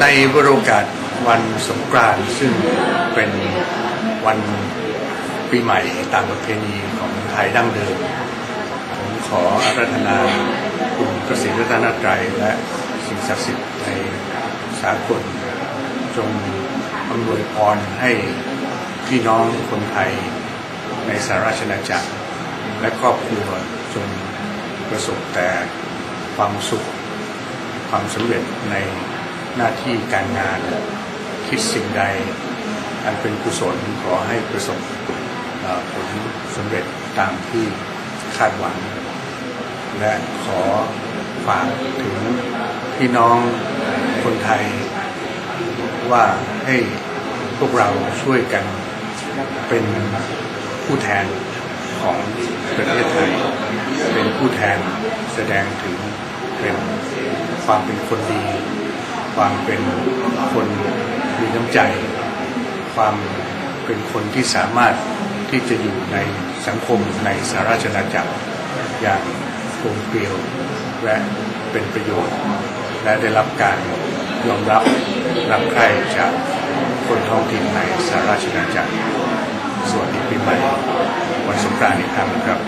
ในวโรกาสวันสงกรานต์ซึ่งเป็นวันปีใหม่ตามประเพณีของไทยดั้งเดิม ผมขออาราธนาคุณพระศรีรัตนตรัยและสิ่งศักดิ์สิทธิ์ในสากลจงอำนวยพรให้พี่น้องคนไทยในสหราชอาณาจักร และครอบครัวจงประสบแต่ความสุข ความสำเร็จใน หน้าที่การงาน คิดสิ่งใด อันเป็นกุศลขอให้ประสบผลสำเร็จตามที่คาดหวัง และขอฝากถึงพี่น้องคนไทย ว่าให้พวกเราช่วยกันเป็นผู้แทนของประเทศไทย เป็นผู้แทนแสดงถึงเป็นความเป็นคนดี ความเป็นคนมีน้ำใจ ความเป็นคนที่สามารถที่จะอยู่ในสังคมในสหราชอาจักรอย่างกลมเกลียวและเป็นประโยชน์ และได้รับการยอมรับรับใครจากคนท้องถิ่นในสหราชอาณาจักรสวัสดีปีใหม่วันสงกรานต์อีกครั้งครับ